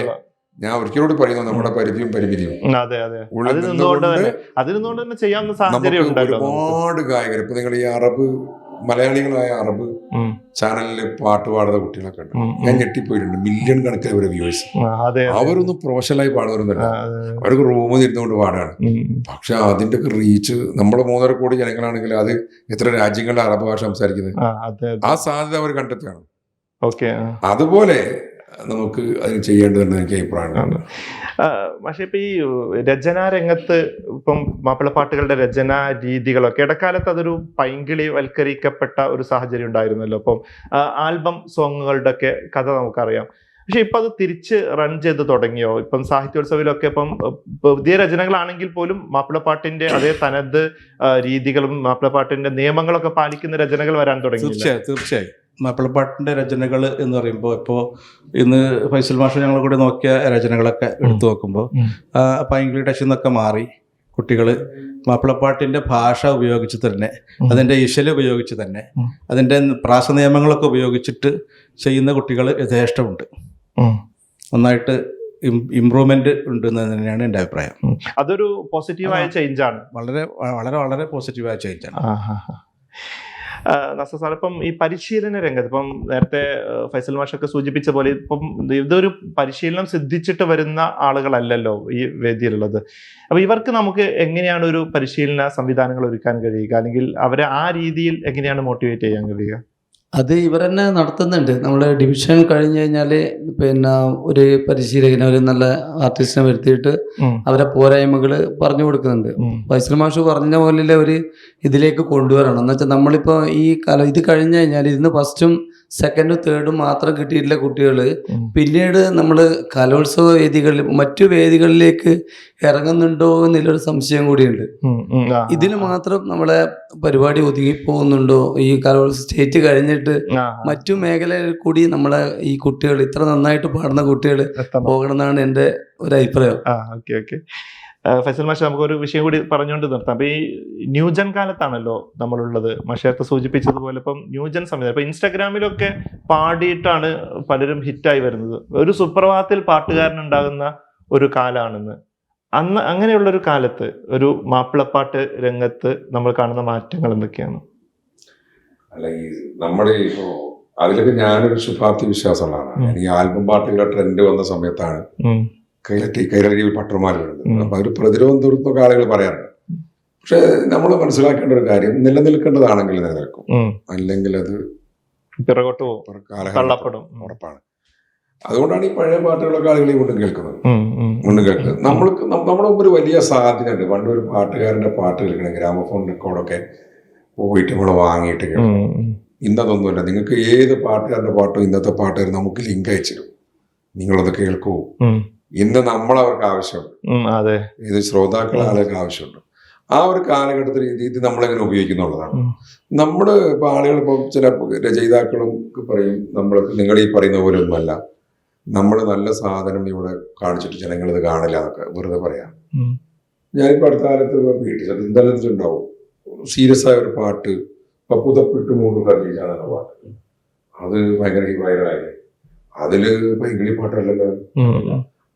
Speaker 2: ഞാൻ ഒരിക്കലോട് പറയുന്നു നമ്മുടെ പരിധിയും പരിമിതിയും.
Speaker 1: നിന്നുകൊണ്ട് തന്നെ ചെയ്യാവുന്ന സാഹചര്യം
Speaker 2: ഒരുപാട് ഗായകർ ഇപ്പൊ നിങ്ങൾ ഈ അറബ് മലയാളികളായ അറബ്
Speaker 1: ചാനലിൽ
Speaker 2: ചാനലിൽ പാട്ട് പാടുന്ന കുട്ടികളൊക്കെ ഉണ്ട്. ഞാൻ. ഞെട്ടിപ്പോയിട്ടുണ്ട്. മില്യൺ കണക്കിന് അവരെ
Speaker 1: വ്യൂസ്.
Speaker 2: അവരൊന്നും പ്രൊഫഷണലായി പാടുന്നവരൊന്നുമല്ല. അവർക്ക് റൂമിൽ ഇരുന്നുകൊണ്ട് പാടാണ്. പക്ഷെ അതിന്റെ ഒക്കെ റീച്ച് നമ്മളെ മൂന്നര കോടി ജനങ്ങളാണെങ്കിൽ അത് എത്ര രാജ്യങ്ങളുടെ അറബ് ഭാഷ സംസാരിക്കുന്നത്.
Speaker 1: ആ,
Speaker 2: സാധ്യത അവർ കണ്ടെത്തുകയാണ്. അതുപോലെ നമുക്ക് അതിന് ചെയ്യേണ്ടതെന്ന് എനിക്ക് അഭിപ്രായമാണ്.
Speaker 1: പക്ഷെ ഇപ്പൊ ഈ രചനാ രംഗത്ത് ഇപ്പം മാപ്പിളപ്പാട്ടുകളുടെ രചനാ രീതികളൊക്കെ ഇടക്കാലത്ത് അതൊരു പൈങ്കിളി വൽക്കരിക്കപ്പെട്ട ഒരു സാഹചര്യം ഉണ്ടായിരുന്നല്ലോ. അപ്പം ആൽബം സോങ്ങുകളുടെ ഒക്കെ കഥ നമുക്കറിയാം. പക്ഷെ ഇപ്പം അത് തിരിച്ച് റൺ ചെയ്ത് തുടങ്ങിയോ? ഇപ്പം സാഹിത്യോത്സവിലൊക്കെ ഇപ്പം പുതിയ രചനകളാണെങ്കിൽ പോലും മാപ്പിളപ്പാട്ടിന്റെ അതേ തനത് രീതികളും മാപ്പിളപ്പാട്ടിന്റെ നിയമങ്ങളൊക്കെ പാലിക്കുന്ന രചനകൾ വരാൻ തുടങ്ങി
Speaker 3: തീർച്ചയായും തീർച്ചയായും. മാപ്പിളപ്പാട്ടിന്റെ രചനകൾ എന്ന് പറയുമ്പോൾ ഇപ്പോൾ ഇന്ന് ഫൈസൽ മാഷ ഞങ്ങൾ കൂടെ നോക്കിയ രചനകളൊക്കെ എടുത്തു നോക്കുമ്പോൾ. പൈങ്കിളി ടച്ചിൽ നിന്നൊക്കെ മാറി കുട്ടികൾ മാപ്പിളപ്പാട്ടിന്റെ ഭാഷ ഉപയോഗിച്ച് തന്നെ. അതിന്റെ ഇശൽ ഉപയോഗിച്ച് തന്നെ. അതിന്റെ പ്രാസ നിയമങ്ങളൊക്കെ ഉപയോഗിച്ചിട്ട് ചെയ്യുന്ന കുട്ടികൾ യഥേഷ്ടമുണ്ട്. നന്നായിട്ട് ഇംപ്രൂവ്മെന്റ് ഉണ്ട് എന്ന് തന്നെയാണ് എന്റെ അഭിപ്രായം.
Speaker 1: അതൊരു പോസിറ്റീവായ ചേഞ്ചാണ് ആണ്.
Speaker 3: വളരെ വളരെ വളരെ പോസിറ്റീവായ ചേഞ്ചാണ്
Speaker 1: നസ സാർ ഇപ്പം ഈ പരിശീലന രംഗത്ത് ഇപ്പം നേരത്തെ ഫൈസൽ മാഷൊക്കെ സൂചിപ്പിച്ച പോലെ ഇപ്പം ഇതൊരു പരിശീലനം സിദ്ധിച്ചിട്ട് വരുന്ന ആളുകളല്ലല്ലോ ഈ വേദിയിലുള്ളത്. അപ്പൊ ഇവർക്ക് നമുക്ക് എങ്ങനെയാണ് ഒരു പരിശീലന സംവിധാനങ്ങൾ ഒരുക്കാൻ കഴിയുക? അല്ലെങ്കിൽ അവരെ ആ രീതിയിൽ എങ്ങനെയാണ് മോട്ടിവേറ്റ് ചെയ്യാൻ കഴിയുക?
Speaker 4: അത് ഇവർ തന്നെ നടത്തുന്നുണ്ട്. നമ്മുടെ ഡിവിഷൻ കഴിഞ്ഞു കഴിഞ്ഞാൽ പിന്നെ ഒരു പരിശീലകനെ ഒരു നല്ല ആർട്ടിസ്റ്റിനെ വരുത്തിയിട്ട് അവരെ പോരായ്മകൾ പറഞ്ഞു കൊടുക്കുന്നുണ്ട്. വൈസൽ മാഷു പറഞ്ഞ പോലെ ഒരു ഇതിലേക്ക് കൊണ്ടുവരണം. എന്ന് വെച്ചാൽ നമ്മളിപ്പോൾ ഈ കാലം ഇത് കഴിഞ്ഞു കഴിഞ്ഞാൽ ഇതിന് ഫസ്റ്റും സെക്കൻഡും തേർഡും മാത്രം കിട്ടിയിട്ടുള്ള കുട്ടികൾ. പിന്നീട് നമ്മൾ കലോത്സവ വേദികളിൽ മറ്റു വേദികളിലേക്ക് ഇറങ്ങുന്നുണ്ടോ എന്നുള്ളൊരു സംശയം കൂടിയുണ്ട്. ഇതിന് മാത്രം നമ്മളെ പരിപാടി ഒതുങ്ങി പോകുന്നുണ്ടോ? ഈ കലോത്സവ സ്റ്റേറ്റ് കഴിഞ്ഞിട്ട് മറ്റു മേഖലയിൽ കൂടി നമ്മളെ ഈ കുട്ടികൾ ഇത്ര നന്നായിട്ട് പാടുന്ന കുട്ടികൾ
Speaker 1: പോകണമെന്നാണ്
Speaker 4: പോകണം എന്നാണ് എന്റെ ഒരു അഭിപ്രായം.
Speaker 1: Okay okay. ഫൈസൽ മാഷെ നമുക്കൊരു വിഷയം കൂടി പറഞ്ഞുകൊണ്ട് നിർത്താം. അപ്പൊ ഈ ന്യൂജൻ കാലത്താണല്ലോ നമ്മളുള്ളത്. മാഷേർത്ത് സൂചിപ്പിച്ചതുപോലെ ഇപ്പം ന്യൂജൻ സമയത്ത്. ഇപ്പൊ ഇൻസ്റ്റാഗ്രാമിലൊക്കെ പാടിയിട്ടാണ് പലരും ഹിറ്റായി വരുന്നത്. ഒരു സുപ്രഭാതത്തിൽ പാട്ടുകാരൻ ഉണ്ടാകുന്ന ഒരു കാലാണെന്ന്. അന്ന് അങ്ങനെയുള്ള ഒരു കാലത്ത് ഒരു മാപ്പിളപ്പാട്ട് രംഗത്ത് നമ്മൾ കാണുന്ന മാറ്റങ്ങൾ എന്തൊക്കെയാണ്?
Speaker 2: അല്ലെങ്കിൽ നമ്മുടെ ഇപ്പോ അതിലൊക്കെ ഞാനൊരു ശുഭാപ്തി വിശ്വാസമുള്ളതാണ്. ഈ ആൽബം പാട്ടുകളുടെ ട്രെൻഡ് വന്ന സമയത്താണ് കൈരട്ടി കൈരളിയിൽ പട്ടർമാർ വരുന്നത്. അപ്പൊ അവർ പ്രതിരോധം തീർന്നൊക്കെ ആളുകൾ പറയാറുണ്ട്. പക്ഷെ നമ്മൾ മനസ്സിലാക്കേണ്ട ഒരു കാര്യം നിലനിൽക്കേണ്ടതാണെങ്കിൽ നിലനിൽക്കും. അല്ലെങ്കിൽ അത്
Speaker 1: പിറകോട്ട് തള്ളപ്പെടും.
Speaker 2: ഉറപ്പാണ്. അതുകൊണ്ടാണ് ഈ പഴയ പാട്ടുകളൊക്കെ ആളുകൾ വീണ്ടും കേൾക്കുന്നത്. വീണ്ടും കേൾക്കുന്നത്. നമ്മൾക്ക് നമ്മുടെ മുമ്പ് ഒരു വലിയ സാധ്യതയുണ്ട് പണ്ട് ഒരു പാട്ടുകാരന്റെ പാട്ട് കേൾക്കണം ഗ്രാമഫോൺ റെക്കോർഡൊക്കെ പോയിട്ട് നമ്മൾ വാങ്ങിയിട്ട് കേൾക്കണം. ഇന്നതൊന്നുമില്ല. നിങ്ങൾക്ക് ഏത് പാട്ടുകാരന്റെ പാട്ടും ഇന്നത്തെ പാട്ടുകാരും നമുക്ക് ലിങ്ക് അയച്ചിരും നിങ്ങളത് കേൾക്കൂ. ഇന്ന് നമ്മൾ അവർക്ക് ആവശ്യമുണ്ട്
Speaker 1: അതെ.
Speaker 2: ഇത് ശ്രോതാക്കൾ ആളുകൾക്ക് ആവശ്യമുണ്ട്. ആ ഒരു കാലഘട്ടത്തിൽ ഇത് നമ്മളെങ്ങനെ ഉപയോഗിക്കുന്നുള്ളതാണ്.
Speaker 1: നമ്മുടെ
Speaker 2: നമ്മൾ ഇപ്പൊ ആളുകൾ ഇപ്പൊ ചില രചയിതാക്കളും പറയും നമ്മൾ നിങ്ങൾ ഈ പറയുന്ന പോലെ ഒന്നുമല്ല നമ്മൾ നല്ല സാധനം ഇവിടെ കാണിച്ചിട്ട് ജനങ്ങൾ ഇത് കാണില്ല എന്നൊക്കെ വെറുതെ പറയാം.
Speaker 1: ഞാനിപ്പോ
Speaker 2: ഞാനിപ്പോൾ അടുത്ത കാലത്ത് വീട്ടിൽ ഇന്ധനത്തിലുണ്ടാവും സീരിയസ് ആയ ഒരു പാട്ട് ഇപ്പൊ പുതപ്പിട്ട് മൂന്ന് കല്ലിച്ചാണെന്ന പാട്ട്. അത് ഭയങ്കര വൈറലായി. അതിൽ ഭയങ്കര പാട്ടല്ലല്ലോ.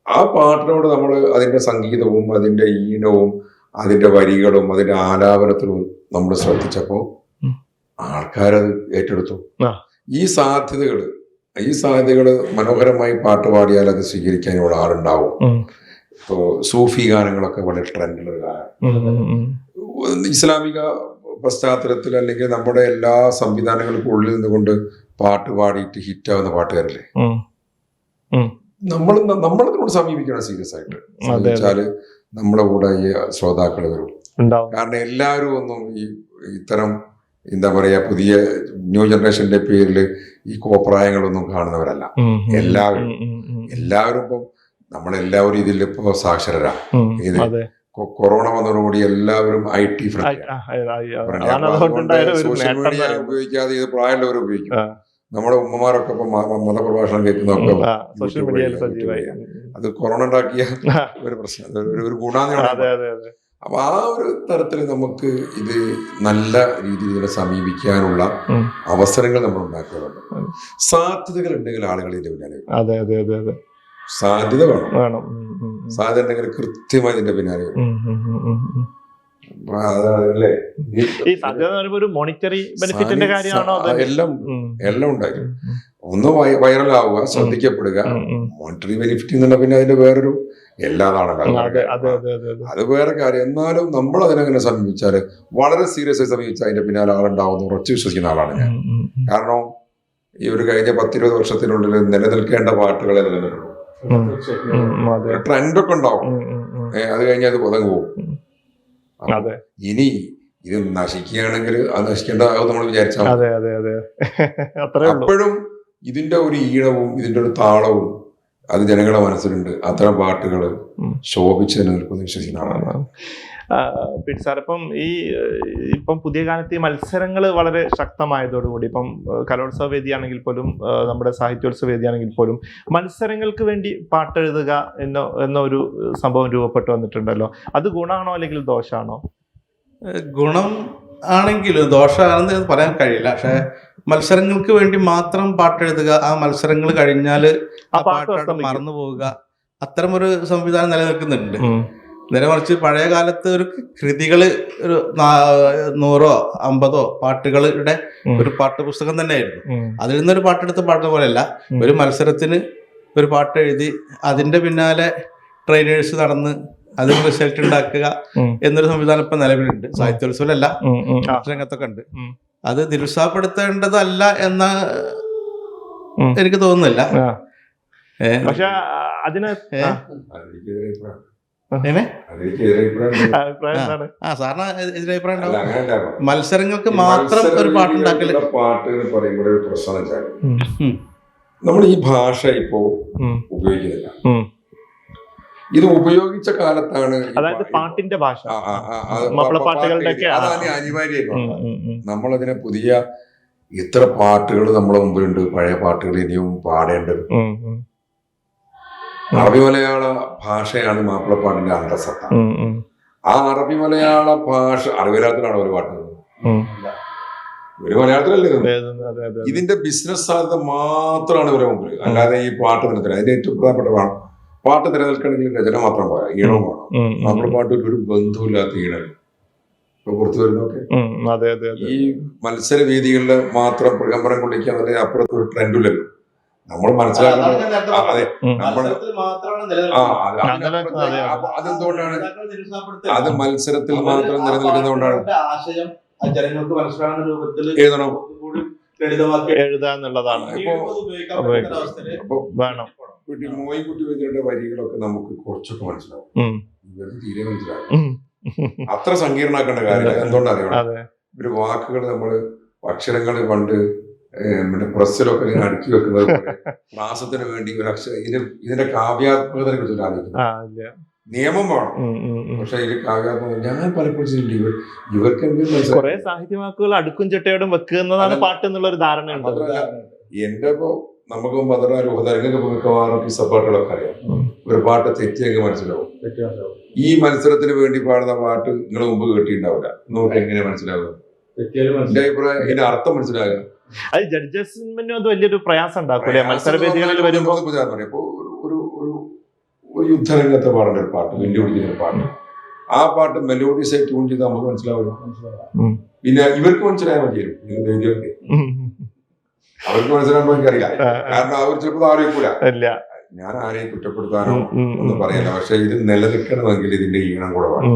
Speaker 2: ആ പാട്ടിനോട് നമ്മൾ അതിന്റെ സംഗീതവും അതിന്റെ ഈണവും അതിന്റെ വരികളും അതിന്റെ ആലാപനത്തിലും നമ്മൾ ശ്രദ്ധിച്ചപ്പോൾ. ആൾക്കാരത് ഏറ്റെടുത്തു. ഈ സാധ്യതകൾ ഈ സാധ്യതകൾ മനോഹരമായി പാട്ട് പാടിയാൽ അത് സ്വീകരിക്കാൻ ഇവിടെ ആളുണ്ടാവും ഇപ്പോൾ സൂഫി ഗാനങ്ങളൊക്കെ വളരെ ട്രെൻഡുള്ള ഗാനം. ഇസ്ലാമിക പശ്ചാത്തലത്തിൽ അല്ലെങ്കിൽ നമ്മുടെ എല്ലാ സംവിധാനങ്ങൾക്കും ഉള്ളിൽ നിന്നുകൊണ്ട് പാട്ട് പാടിയിട്ട് ഹിറ്റാവുന്ന പാട്ടുകാരല്ലേ?
Speaker 1: ഉം.
Speaker 2: നമ്മൾ നമ്മളതിനോട് സമീപിക്കണം സീരിയസ് ആയിട്ട്. വെച്ചാൽ നമ്മുടെ കൂടെ ഈ ശ്രോതാക്കൾ വരും. കാരണം എല്ലാവരും ഒന്നും ഈ ഇത്തരം എന്താ പറയാ പുതിയ ന്യൂ ജനറേഷന്റെ പേരിൽ ഈ കോപ്രായങ്ങളൊന്നും കാണുന്നവരല്ല. എല്ലാവരും. എല്ലാവരും ഇപ്പം നമ്മളെല്ലാവരും ഇതിൽ ഇപ്പോ സാക്ഷരരാ. ഇത് കൊറോണ വന്നതോടുകൂടി എല്ലാവരും I T friend social media ഉപയോഗിക്കാതെ ഇത് പ്രായമുള്ളവർ ഉപയോഗിക്കും. നമ്മുടെ ഉമ്മമാരൊക്കെ ഇപ്പൊ മതപ്രഭാഷണം കേൾക്കുന്നതൊക്കെ
Speaker 1: സോഷ്യൽ മീഡിയയിൽ സജീവമായി
Speaker 2: അത് കൊറോണ ഉണ്ടാക്കിയ [laughs] ഒരു പ്രശ്നം ഒരു- ഗുണാന്ന് അപ്പൊ ആ ഒരു തരത്തിൽ നമുക്ക് ഇത് നല്ല രീതിയിൽ ഇതിനെ സമീപിക്കാനുള്ള അവസരങ്ങൾ നമ്മൾ ഉണ്ടാക്കുന്നുണ്ട്. സാധ്യതകൾ ഉണ്ടെങ്കിൽ ആളുകൾ ഇതിന്റെ പിന്നാലെ
Speaker 1: അതെ അതെ അതെ അതെ.
Speaker 2: സാധ്യത വേണം. സാധ്യത ഉണ്ടെങ്കിൽ കൃത്യമായി ഇതിന്റെ പിന്നാലെ അല്ലേ
Speaker 1: ഈ സാധ്യത എന്ന് പറയുമ്പോൾ ഒരു മോണിറ്ററി ബെനിഫിറ്റിന്റെ കാര്യമാണോ
Speaker 2: എല്ലാം എല്ലാം ഉണ്ടായിരുന്നു ഒന്ന് വൈറൽ ആവുക ശ്രദ്ധിക്കപ്പെടുക. മോണിറ്ററി ബെനിഫിറ്റ് എന്നുള്ള പിന്നെ അതിന്റെ വേറൊരു എല്ലാതാണല്ലോ
Speaker 1: ഉം, അതെ
Speaker 2: വേറെ കാര്യം. എന്നാലും നമ്മൾ അതിനെങ്ങനെ സമീപിച്ചാൽ വളരെ സീരിയസ് ആയി സമീപിച്ചാൽ അതിന്റെ പിന്നാലെ ആളുണ്ടാവുന്ന ഉറച്ചു വിശ്വസിക്കുന്ന ആളാണ് ഞാൻ. കാരണം ഈ ഒരു കഴിഞ്ഞ പത്തിരുപത് വർഷത്തിനുള്ളിൽ നിലനിൽക്കേണ്ട പാട്ടുകളെ നിലനിൽക്കുള്ളൂ
Speaker 1: ഉം,
Speaker 2: ട്രെൻഡൊക്കെ ഉണ്ടാവും. അത് കഴിഞ്ഞാൽ അത് പുതങ്ങ് പോകും.
Speaker 1: അതെ.
Speaker 2: ഇനി ഇത് നശിക്കുകയാണെങ്കിൽ അത് നശിക്കേണ്ടതാകും നമ്മൾ വിചാരിച്ചാൽ
Speaker 1: അതെ അതെ അതെ.
Speaker 2: അപ്പോഴും ഇതിന്റെ ഒരു ഈണവും ഇതിന്റെ ഒരു താളവും അത് ജനങ്ങളുടെ മനസ്സിലുണ്ട്. അത്തരം പാട്ടുകൾ. ശോഭിച്ച് നിലനിൽക്കുന്ന വിശ്വസിക്കുന്ന ആളാണ്
Speaker 1: പീറ്റ് സാർ ഇപ്പം ഈ ഇപ്പം പുതിയ കാലത്ത് ഈ മത്സരങ്ങൾ വളരെ ശക്തമായതോടുകൂടി ഇപ്പം കലോത്സവ വേദിയാണെങ്കിൽ പോലും നമ്മുടെ സാഹിത്യോത്സവ വേദിയാണെങ്കിൽ പോലും മത്സരങ്ങൾക്ക് വേണ്ടി പാട്ടെഴുതുക എന്ന എന്ന ഒരു സംഭവം രൂപപ്പെട്ടു വന്നിട്ടുണ്ടല്ലോ. അത് ഗുണമാണോ അല്ലെങ്കിൽ ദോഷമാണോ?
Speaker 3: ഗുണം ആണെങ്കിലും ദോഷമാണെന്ന് പറയാൻ കഴിയില്ല. പക്ഷെ മത്സരങ്ങൾക്ക് വേണ്ടി മാത്രം പാട്ടെഴുതുക ആ മത്സരങ്ങൾ കഴിഞ്ഞാൽ
Speaker 1: ആ പാട്ട്.
Speaker 3: മറന്നു പോവുക അത്തരം ഒരു സംവിധാനം നിലനിൽക്കുന്നുണ്ട്. നേരെ മറിച്ച് പഴയ കാലത്ത് ഒരു കൃതികൾ ഒരു നാ- നൂറോ അമ്പതോ പാട്ടുകളുടെ ഒരു പാട്ട് പുസ്തകം തന്നെയായിരുന്നു. അതിൽ നിന്നൊരു പാട്ടെടുത്ത് പാടുന്ന പോലെയല്ല. ഒരു മത്സരത്തിന് ഒരു പാട്ട് എഴുതി അതിന്റെ പിന്നാലെ ട്രെയിനേഴ്സ് നടന്ന് അതിന് റിസൾട്ട് ഉണ്ടാക്കുക എന്നൊരു സംവിധാനം ഇപ്പൊ നിലവിലുണ്ട്. സാഹിത്യോത്സവമല്ല. രംഗത്തൊക്കെ ഉണ്ട്. അത് നിരുത്സാഹപ്പെടുത്തേണ്ടതല്ല എന്ന എനിക്ക് തോന്നുന്നില്ല.
Speaker 1: പക്ഷെ അതിന്? ആ,
Speaker 3: സാറിന് എതിരഭിപ്രായം ഉണ്ടാവും. മത്സരങ്ങൾക്ക് മാത്രം ഒരു പാട്ടുണ്ടാക്കൽ
Speaker 2: രീതിയിലുള്ള പാട്ട് എന്ന് പറയുമ്പോൾ ഒരു പ്രശ്നം വെച്ചാൽ. നമ്മൾ ഈ ഭാഷ ഇപ്പോ ഉപയോഗിക്കുന്നില്ല. ഇത് ഉപയോഗിച്ച കാലത്താണ്
Speaker 1: അതായത് പാട്ടിന്റെ ഭാഷ. പാട്ടുകളുടെ
Speaker 2: അതാണ്
Speaker 1: ഉം.
Speaker 2: നമ്മളതിനെ പുതിയ ഇത്ര പാട്ടുകൾ നമ്മളെ മുമ്പിലുണ്ട് പഴയ പാട്ടുകൾ ഇനിയും പാടേണ്ടത്. അറബി മലയാള ഭാഷയാണ് മാപ്പിളപ്പാട്ടിന്റെ അന്തസത്ത. ആ അറബി മലയാള ഭാഷ അറബി മലയാളത്തിലാണ് ഒരു പാട്ട്. ഒരു മലയാളത്തിലല്ലേ. ഇതിന്റെ ബിസിനസ് സാധ്യത മാത്രമാണ് ഇവരെ മുമ്പിൽ അല്ലാതെ ഈ പാട്ട് നിലനിൽക്കുന്നത് അതിന്റെ ഏറ്റവും പ്രധാനപ്പെട്ട പാട്ട് നിലനിൽക്കണമെങ്കിൽ രചന മാത്രം പോരാ. ഈണവും വേണം. മാപ്പിളപ്പാട്ടിൽ ഒരു ബന്ധുവില്ലാത്ത ഇപ്പൊ പുറത്തു വരുന്നൊക്കെ ഈ മത്സര വേദികളിൽ മാത്രം പ്രകമ്പനം കൊള്ളിക്കാൻ അപ്പുറത്ത് ഒരു ട്രെൻഡില്ലല്ലോ നമ്മൾ മനസ്സിലാക്കുന്നത് അതെ നമ്മൾ
Speaker 3: മാത്രമാണ്
Speaker 2: ആ
Speaker 3: നിലനിൽക്കുന്നത്.
Speaker 2: അത്
Speaker 1: അതെ, അതെ.
Speaker 2: അപ്പൊ അതെന്തുകൊണ്ടാണ് അത് മത്സരത്തിൽ മാത്രം നിലനിൽക്കുന്നതുകൊണ്ടാണ്?
Speaker 3: ആശയം ആ ജനങ്ങൾക്ക് മനസ്സിലാകുന്ന രൂപത്തിൽ
Speaker 2: എഴുതണം എഴുതാന്നുള്ളതാണ്
Speaker 1: വേണം.
Speaker 2: കുട്ടി മോയിൻകുട്ടി വൈദ്യരുടെ വരികളൊക്കെ നമുക്ക് കുറച്ചൊക്കെ മനസ്സിലാവും. ഇവർക്ക് തീരെ മനസ്സിലാവും അത്ര സങ്കീർണാക്കേണ്ട കാര്യമില്ല. എന്തുകൊണ്ടാണ് അറിയണം
Speaker 1: അതെ.
Speaker 2: ഒരു വാക്കുകൾ നമ്മൾ അക്ഷരങ്ങൾ പണ്ട് ഏഹ്, മറ്റേ പ്രസ്സിലൊക്കെ ഇങ്ങനെ [laughs] അടുക്കി വെക്കുന്നത് മാസത്തിന് വേണ്ടി ഒരു അക്ഷരം ഇതിന് ഇതിന്റെ കാവ്യാത്മകതയെ കുറിച്ച് ആലോചിക്കുന്നു.
Speaker 1: ആ ഇല്ല.
Speaker 2: നിയമം വേണം. പക്ഷെ ഇതിൽ കാവ്യാത്മക ഞാൻ പലപ്പോഴും ചിന്തിച്ചിട്ടുണ്ട് ഇവർ ഇവർക്കെങ്കിലും
Speaker 1: കുറെ
Speaker 2: സാഹിത്യമാക്കുകൾ
Speaker 1: സാഹിത്യവാക്കുകൾ അടുക്കും ചിട്ടയോടും വെക്കുന്നതാണ് പാട്ട് എന്നുള്ള ഒരു ധാരണയുണ്ട്
Speaker 2: എന്റെ ഇപ്പോ നമുക്ക് പന്ത്രണ്ട് ഉപതരങ്ങൾക്ക് മിക്കവാറും ഈ സപ്പാട്ടുകളൊക്കെ അറിയാം. ഒരു പാട്ട് തെറ്റിയെങ്കിൽ മനസ്സിലാവും. ഈ മത്സരത്തിന് വേണ്ടി പാടുന്ന പാട്ട് നിങ്ങൾ മുമ്പ് കേട്ടിട്ടുണ്ടാവില്ല. നമുക്ക് എങ്ങനെ മനസ്സിലാവുക? എന്റെ അഭിപ്രായം ഇതിന്റെ അർത്ഥം മനസ്സിലാകുക.
Speaker 1: അത് ജഡ്ജസ്മെന്റിനും അത് വലിയൊരു പ്രയാസം ഉണ്ടാക്കൂലേ മത്സര വേദികളിൽ വരുമ്പോ
Speaker 2: നമുക്ക് ഉദാഹരണം പറയാം. ഇപ്പൊ ഒരു ഒരു യുദ്ധരംഗത്തെ പാടേണ്ട ഒരു പാട്ട് വെല്ലുവിളിക്കുന്ന ഒരു പാട്ട് ആ പാട്ട് മെലോഡിയസ് ആയി ട്യൂൺ ചെയ്ത് നമുക്ക്
Speaker 1: മനസ്സിലാവും.
Speaker 2: പിന്നെ ഇവർക്ക് മനസ്സിലായാൽ മതിയായിരുന്നു. അവർക്ക് മനസ്സിലാകുമ്പോൾ
Speaker 1: എനിക്കറിയില്ല
Speaker 2: കാരണം അവർ ചിലപ്പോൾ ആലോചിക്കൂല ഞാൻ ആരെയും കുറ്റപ്പെടുത്താനോ ഒന്നും. പറയല്ല പക്ഷെ ഇത് നിലനിൽക്കണമെങ്കിൽ ഇതിന്റെ ഈണം കൂടെ വേണം.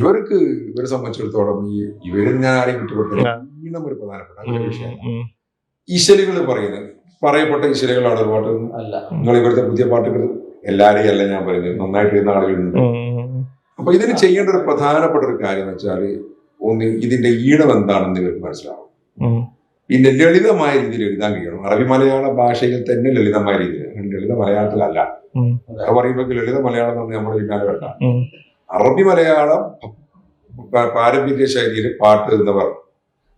Speaker 2: ഇവർക്ക് ഇവരെ സംബന്ധിച്ചിടത്തോളം ഈ ഇവരും ഞാൻ ആരെയും കുറ്റപ്പെടുത്തില്ല. ഈണം ഒരു പ്രധാനപ്പെട്ട
Speaker 1: അങ്ങനെ
Speaker 2: ഒരു വിഷയം
Speaker 1: ഉം.
Speaker 2: ഈശ്വരികൾ പറയുന്നത്. പറയപ്പെട്ട ഈശ്വരികളാണ് ഒരു പാട്ട്
Speaker 3: അല്ല.
Speaker 2: നിങ്ങൾ ഇവിടുത്തെ പുതിയ പാട്ടുകൾ എല്ലാരെയും അല്ല ഞാൻ പറയുന്നത്. നന്നായിട്ട് ഇരുന്ന ആളുകളുണ്ട് അപ്പൊ ഇതിന് ചെയ്യേണ്ട ഒരു പ്രധാനപ്പെട്ട ഒരു കാര്യം എന്ന് വെച്ചാൽ ഒന്ന് ഇതിന്റെ ഈണം എന്താണെന്ന് ഇവർക്ക് മനസ്സിലാവും. പിന്നെ ലളിതമായ രീതിയിൽ എഴുതാൻ കഴിയണം. അറബി മലയാള ഭാഷയിൽ തന്നെ ലളിതമായ രീതിയിൽ. ലളിത മലയാളത്തിലല്ല. പറയുമ്പോൾ ലളിത മലയാളം എന്ന് നമ്മുടെ പിന്നാലെ വേണ്ട. അറബി മലയാളം പാരമ്പര്യ ശൈലിയിൽ പാട്ട് എന്നവർ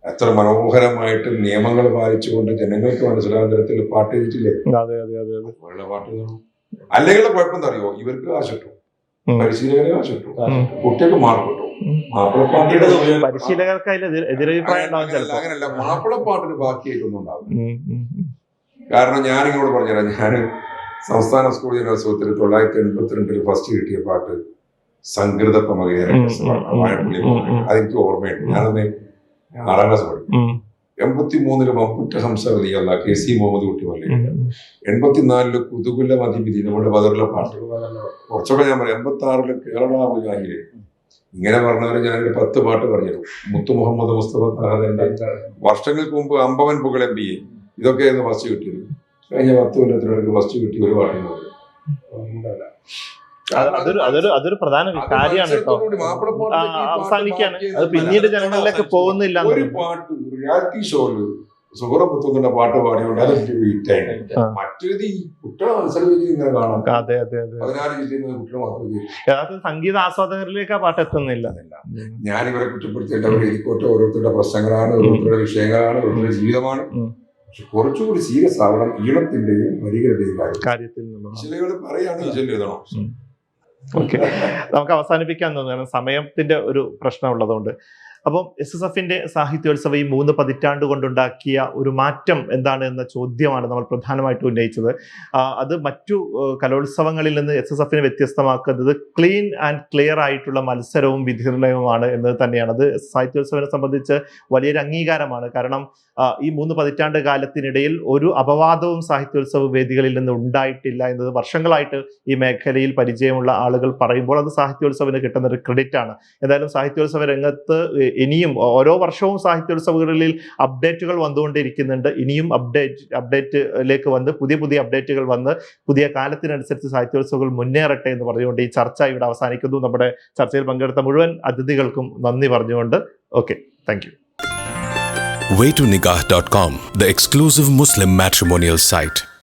Speaker 2: എത്ര മനോഹരമായിട്ട് നിയമങ്ങൾ പാലിച്ചുകൊണ്ട് ജനങ്ങൾക്ക് മനസ്സിലാകുന്ന തരത്തിൽ പാട്ട് ചെയ്തിട്ടില്ലേ
Speaker 1: അതെ അതെ അതെ അതെ.
Speaker 2: അതുപോലുള്ള പാട്ട്. അല്ലെങ്കിൽ കുഴപ്പം എന്താ അറിയോ ഇവർക്ക് കാശ് കിട്ടും. പരിശീലകരെ കാശ് കിട്ടും. കുട്ടികൾക്ക് മാർക്ക് കിട്ടും.
Speaker 1: അങ്ങനല്ല
Speaker 2: മാപ്പിളപ്പാട്ടിയുടെ
Speaker 1: പരിശീലകർക്ക്
Speaker 2: അങ്ങനെയല്ല മാപ്പിളപ്പാട്ടിന് ബാക്കിയായിട്ടൊന്നും ഉണ്ടാവും. കാരണം ഞാൻ ഇങ്ങോട്ട് പറഞ്ഞുതരാം. ഞാൻ സംസ്ഥാന സ്കൂൾ ജനോത്സവത്തിൽ തൊള്ളായിരത്തി എൺപത്തിരണ്ടിൽ ഫസ്റ്റ് കിട്ടിയ പാട്ട് സംഗൃത
Speaker 1: പ്രമകേരം
Speaker 2: വാഴപ്പള്ളി. അതെനിക്ക് ഓർമ്മയുണ്ട്. ഞാനന്ന് ആറാം ക്ലാസ് പഠിക്കും. എൺപത്തി മൂന്നിൽ മമ്പുറ്റ ഹംസവതിയല്ല കെ സി മുഹമ്മദ് കുട്ടി മല്ലി
Speaker 1: ഉം, ഉം.
Speaker 2: എൺപത്തിനാലിൽ കുതുകുല മതിവിധി നമ്മുടെ ബദറിലെ പാട്ട്. കുറച്ചൊക്കെ ഞാൻ പറയാം എൺപത്തി ആറിൽ കേരള മുജാഹിര് ഇങ്ങനെ പറഞ്ഞവര് ഞാനൊരു പത്ത് പാട്ട് പറഞ്ഞു മുത്തു മുഹമ്മദ് മുസ്തഫ തഹദന്റെ വർഷങ്ങൾക്ക് മുമ്പ് അമ്പവൻ പുകൾ എം പി എ. ഇതൊക്കെയായിരുന്നു ഫസ്റ്റ് കിട്ടിയത്. കഴിഞ്ഞ പത്ത് കൊല്ലത്തിനിടയ്ക്ക് ഫസ്റ്റ് കിട്ടിയ ഒരു പാട്ടിന്
Speaker 1: അത് അതൊരു അതൊരു അതൊരു പ്രധാന കാര്യമാണ് കേട്ടോ. അവസാനിക്കാണ് അത് പിന്നീട് ജനങ്ങളിലേക്ക് പോകുന്നില്ല
Speaker 2: ഒരു പാട്ട് റിയാലിറ്റി ഷോയിൽ പാട്ട് പാടിയോണ്ട് അത് ഹിറ്റായി
Speaker 1: ആ.
Speaker 2: മറ്റേത് ഈ കുട്ടികളെ മത്സരം ഇങ്ങനെ കാണാം.
Speaker 1: അതെ അതെ അതെ.
Speaker 2: പതിനാല് ജില്ലയിൽ കുട്ടികൾ മാത്രം.
Speaker 1: യഥാർത്ഥ സംഗീത ആസ്വാദകരിലേക്ക് ആ പാട്ട് എത്തുന്നില്ല.
Speaker 2: ഞാൻ ഇവരെ കുറ്റപ്പെടുത്തിയിട്ട് ഓരോരുത്തരുടെ പ്രശ്നങ്ങളാണ് ഓരോരുത്തരുടെ വിഷയങ്ങളാണ് ഓരോരുത്തരുടെ ജീവിതമാണ്. പക്ഷെ കുറച്ചുകൂടി സീരിയസ് ആവണം ഈണത്തിന്റെയും വരികളുടെയും കാര്യം.
Speaker 1: കാര്യത്തിൽ നിന്നുള്ള
Speaker 2: ചിലകൾ പറയാണ് ഈശ്വരൻ എഴുതണം.
Speaker 1: ഓക്കെ നമുക്ക് അവസാനിപ്പിക്കാൻ തോന്നുന്നു കാരണം സമയത്തിന്റെ ഒരു പ്രശ്നം ഉള്ളതുകൊണ്ട്. അപ്പം എസ് എസ് എഫിന്റെ സാഹിത്യോത്സവം ഈ മൂന്ന് പതിറ്റാണ്ട് കൊണ്ടുണ്ടാക്കിയ ഒരു മാറ്റം എന്താണ് എന്ന ചോദ്യമാണ് നമ്മൾ പ്രധാനമായിട്ടും ഉന്നയിച്ചത്. അത് മറ്റു കലോത്സവങ്ങളിൽ നിന്ന് എസ് എസ് എഫിനെ വ്യത്യസ്തമാക്കുന്നത് ക്ലീൻ ആൻഡ് ക്ലിയർ ആയിട്ടുള്ള മത്സരവും വിധിനിർണയവുമാണ് എന്നത് തന്നെയാണ്. അത് സാഹിത്യോത്സവനെ സംബന്ധിച്ച് വലിയൊരു അംഗീകാരമാണ്. കാരണം ഈ മൂന്ന് പതിറ്റാണ്ട് കാലത്തിനിടയിൽ ഒരു അപവാദവും സാഹിത്യോത്സവ വേദികളിൽ നിന്ന് ഉണ്ടായിട്ടില്ല എന്നത് വർഷങ്ങളായിട്ട് ഈ മേഖലയിൽ പരിചയമുള്ള ആളുകൾ പറയുമ്പോൾ അത് സാഹിത്യോത്സവന് കിട്ടുന്ന ഒരു ക്രെഡിറ്റ് ആണ് എന്തായാലും സാഹിത്യോത്സവ രംഗത്ത് ഇനിയും ഓരോ വർഷവും സാഹിത്യോത്സവങ്ങളിൽ അപ്ഡേറ്റുകൾ വന്നുകൊണ്ടിരിക്കുന്നുണ്ട്. ഇനിയും അപ്ഡേറ്റ് അപ്ഡേറ്റിലേക്ക് വന്ന് പുതിയ പുതിയ അപ്ഡേറ്റുകൾ വന്ന് പുതിയ കാലത്തിനനുസരിച്ച് സാഹിത്യോത്സവങ്ങൾ മുന്നേറട്ടെ എന്ന് പറഞ്ഞുകൊണ്ട് ഈ ചർച്ച ഇവിടെ അവസാനിക്കുന്നു. നമ്മുടെ ചർച്ചയിൽ പങ്കെടുത്ത മുഴുവൻ അതിഥികൾക്കും നന്ദി പറഞ്ഞുകൊണ്ട് okay. Thank you
Speaker 5: waytonikah.com, the exclusive Muslim matrimonial site.